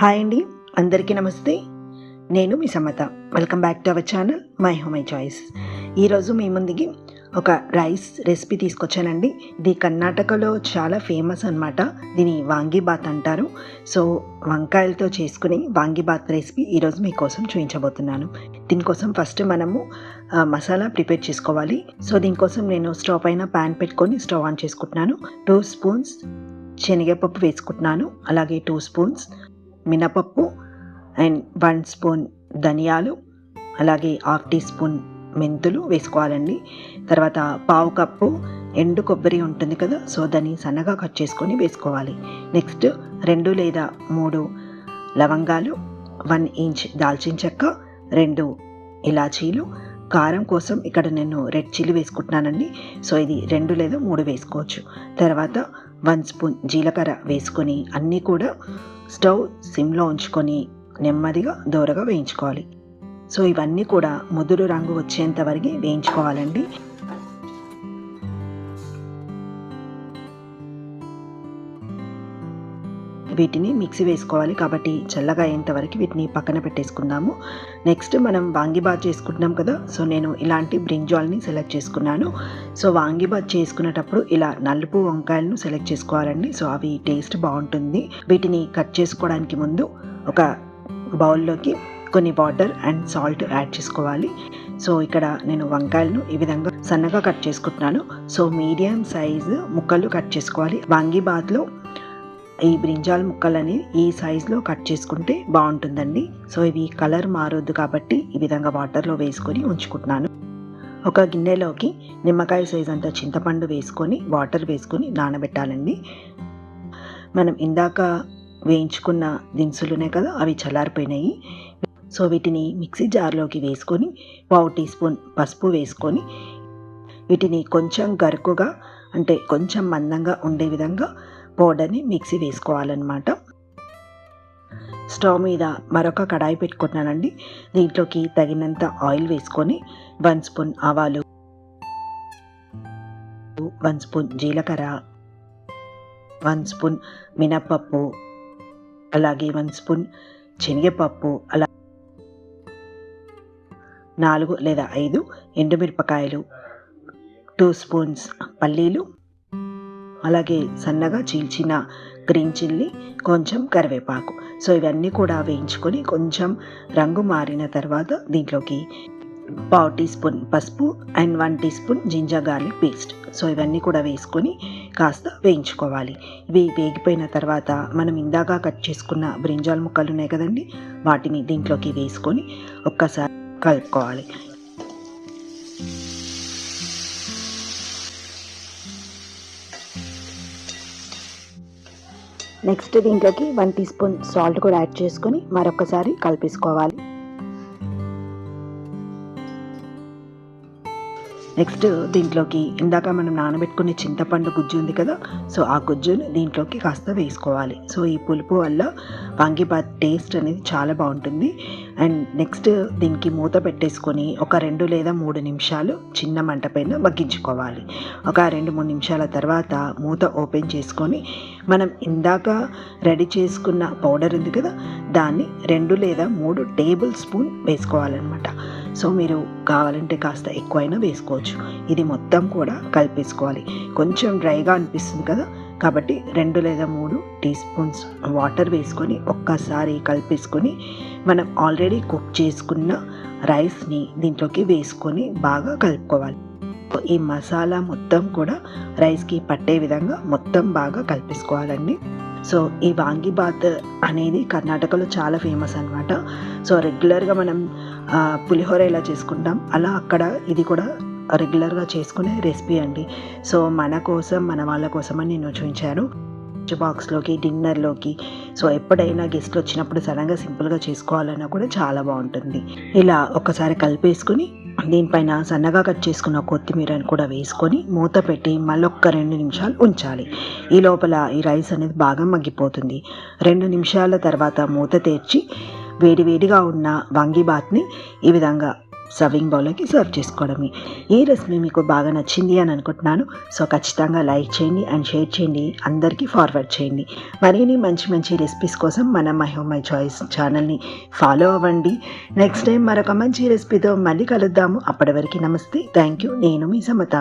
Hi అండి. అందరికీ నమస్తే. నేను మీ Samata. Welcome back to our channel my home my choice ఈరోజు మీ ముందుకి ఒక రైస్ రెసిపీ తీసుకొచ్చానండి. ఇది కర్ణాటకలో చాలా ఫేమస్ అన్నమాట. దీని వాంగీబాత్ అంటారు. సో వంకాయలతో చేసుకుని వాంగీబాత్ రెసిపీ ఈరోజు మీకోసం చూపించబోతున్నాను. దీనికోసం ఫస్ట్ మనము మసాలా ప్రిపేర్ చేసుకోవాలి. సో దీనికోసం నేను స్టవ్ పైన ప్యాన్ పెట్టుకొని స్టవ్ ఆన్ చేసుకుంటున్నాను. టూ స్పూన్స్ శనగపప్పు వేసుకుంటున్నాను. అలాగే టూ స్పూన్స్ మినపప్పు అండ్ వన్ స్పూన్ ధనియాలు అలాగే హాఫ్ టీ స్పూన్ మెంతులు వేసుకోవాలండి. తర్వాత పావు కప్పు ఎండు కొబ్బరి ఉంటుంది కదా సో దాన్ని సన్నగా కట్ చేసుకొని వేసుకోవాలి. నెక్స్ట్ రెండు లేదా మూడు లవంగాలు వన్ ఇంచ్ దాల్చిన చెక్క రెండు ఇలాచీలు కారం కోసం ఇక్కడ నేను రెడ్ చిల్లీ వేసుకుంటున్నానండి. సో ఇది రెండు లేదా మూడు వేసుకోవచ్చు. తర్వాత వన్ స్పూన్ జీలకర్ర వేసుకొని అన్నీ కూడా స్టవ్ సిమ్లో ఉంచుకొని నెమ్మదిగా దోరగా వేయించుకోవాలి. సో ఇవన్నీ కూడా ముదురు రంగు వచ్చేంత వరకు వేయించుకోవాలండి. వీటిని మిక్సీ వేసుకోవాలి కాబట్టి చల్లగా అయ్యేంతవరకు వీటిని పక్కన పెట్టేసుకుందాము. నెక్స్ట్ మనం వాంగిబాత్ చేసుకుంటున్నాం కదా సో నేను ఇలాంటి బ్రింజాల్ని సెలెక్ట్ చేసుకున్నాను. సో వాంగిబాత్ చేసుకునేటప్పుడు ఇలా నలుపు వంకాయలను సెలెక్ట్ చేసుకోవాలండి. సో అవి టేస్ట్ బాగుంటుంది. వీటిని కట్ చేసుకోవడానికి ముందు ఒక బౌల్లోకి కొన్ని వాటర్ అండ్ సాల్ట్ యాడ్ చేసుకోవాలి. సో ఇక్కడ నేను వంకాయలను ఈ విధంగా సన్నగా కట్ చేసుకుంటున్నాను. సో మీడియం సైజు ముక్కలు కట్ చేసుకోవాలి. వాంగిబాత్లో ఈ బ్రింజాల్ ముక్కలని ఈ సైజులో కట్ చేసుకుంటే బాగుంటుందండి. సో ఇవి కలర్ మారొద్దు కాబట్టి ఈ విధంగా వాటర్లో వేసుకొని ఉంచుకుంటున్నాను. ఒక గిన్నెలోకి నిమ్మకాయ సైజ్ అంత చింతపండు వేసుకొని వాటర్ వేసుకొని నానబెట్టాలండి. మనం ఇందాక వేయించుకున్న దినుసులునే కదా అవి చల్లారిపోయినాయి. సో వీటిని మిక్సీ జార్లోకి వేసుకొని పావు టీ స్పూన్ పసుపు వేసుకొని వీటిని కొంచెం గరుకుగా అంటే కొంచెం మందంగా ఉండే విధంగా పౌడర్ని మిక్సీ వేసుకోవాలన్నమాట. స్టవ్ మీద మరొక కడాయి పెట్టుకుంటున్నానండి. దీంట్లోకి తగినంత ఆయిల్ వేసుకొని వన్ స్పూన్ ఆవాలు వన్ స్పూన్ జీలకర్ర వన్ స్పూన్ మినప్పప్పు అలాగే వన్ స్పూన్ శనగపప్పు అలా నాలుగు లేదా ఐదు ఎండుమిరపకాయలు టూ స్పూన్స్ పల్లీలు అలాగే సన్నగా చీల్చిన గ్రీన్ చిల్లీ కొంచెం కరివేపాకు. సో ఇవన్నీ కూడా వేయించుకొని కొంచెం రంగు మారిన తర్వాత దీంట్లోకి పావు టీ స్పూన్ పసుపు and one teaspoon ginger garlic paste. So ఇవన్నీ కూడా వేసుకొని కాస్త వేయించుకోవాలి. ఇవి వేగిపోయిన తర్వాత మనం ఇందాక కట్ చేసుకున్న బ్రింజాల్ ముక్కలు ఉన్నాయి కదండి వాటిని దీంట్లోకి వేసుకొని ఒక్కసారి కలుపుకోవాలి. నెక్స్ట్ దీంట్లోకి వన్ టీ స్పూన్ సాల్ట్ కూడా యాడ్ చేసుకొని మరొకసారి కలిపేసుకోవాలి. నెక్స్ట్ దీంట్లోకి ఇందాక మనం నానబెట్టుకునే చింతపండు గుజ్జు ఉంది కదా సో ఆ గుజ్జును దీంట్లోకి కాస్త వేసుకోవాలి. సో ఈ పులుపు వల్ల వాంగిబాత్ టేస్ట్ అనేది చాలా బాగుంటుంది. అండ్ నెక్స్ట్ దీనికి మూత పెట్టేసుకొని ఒక రెండు లేదా మూడు నిమిషాలు చిన్న మంట పైన మగ్గించుకోవాలి. ఒక రెండు మూడు నిమిషాల తర్వాత మూత ఓపెన్ చేసుకొని మనం ఇందాక రెడీ చేసుకున్న పౌడర్ ఉంది కదా దాన్ని రెండు లేదా మూడు టేబుల్ స్పూన్ వేసుకోవాలన్నమాట. సో మీరు కావాలంటే కాస్త ఎక్కువైనా వేసుకోవచ్చు. ఇది మొత్తం కూడా కలిపేసుకోవాలి. కొంచెం డ్రైగా అనిపిస్తుంది కదా? కాబట్టి రెండు లేదా మూడు టీ స్పూన్స్ వాటర్ వేసుకొని ఒక్కసారి కలిపేసుకొని మనం ఆల్రెడీ కుక్ చేసుకున్న రైస్ని దీంట్లోకి వేసుకొని బాగా కలుపుకోవాలి. ఈ మసాలా మొత్తం కూడా రైస్కి పట్టే విధంగా మొత్తం బాగా కలిపేసుకోవాలండి. సో ఈ వాంగిబాత్ అనేది కర్ణాటకలో చాలా ఫేమస్ అనమాట సో రెగ్యులర్గా మనం పులిహోర ఎలా చేసుకుంటాం. అలా అక్కడ ఇది కూడా రెగ్యులర్గా చేసుకునే రెసిపీ అండి. సో మన కోసం మన వాళ్ళ కోసం అని నేను చూపించాను. బాక్స్లోకి డిన్నర్లోకి. సో ఎప్పుడైనా గెస్ట్లు వచ్చినప్పుడు సడన్గా సింపుల్గా చేసుకోవాలన్నా కూడా చాలా బాగుంటుంది. ఇలా ఒకసారి కలిపేసుకుని దీనిపైన సన్నగా కట్ చేసుకున్న కొత్తిమీరని కూడా వేసుకొని మూత పెట్టి మళ్ళొక్క రెండు నిమిషాలు ఉంచాలి. ఈ లోపల ఈ రైస్ అనేది బాగా మగ్గిపోతుంది. రెండు నిమిషాల తర్వాత మూత తెరిచి వేడివేడిగా ఉన్న వంగిబాత్ని ఈ విధంగా సర్వింగ్ బౌల్లోకి సర్వ్ చేసుకోవడమే. ఈ రెసిపీ మీకు బాగా నచ్చింది అని అనుకుంటున్నాను. సో ఖచ్చితంగా లైక్ చేయండి అండ్ షేర్ చేయండి. అందరికీ ఫార్వర్డ్ చేయండి. మరిన్ని మంచి మంచి రెసిపీస్ కోసం మన మై హోమ్ మై చాయిస్ ఛానల్ని ఫాలో అవ్వండి. నెక్స్ట్ టైం మరొక మంచి రెసిపీతో మళ్ళీ కలుద్దాము. అప్పటి వరకు నమస్తే. థ్యాంక్ యూ నేను మీ సమత.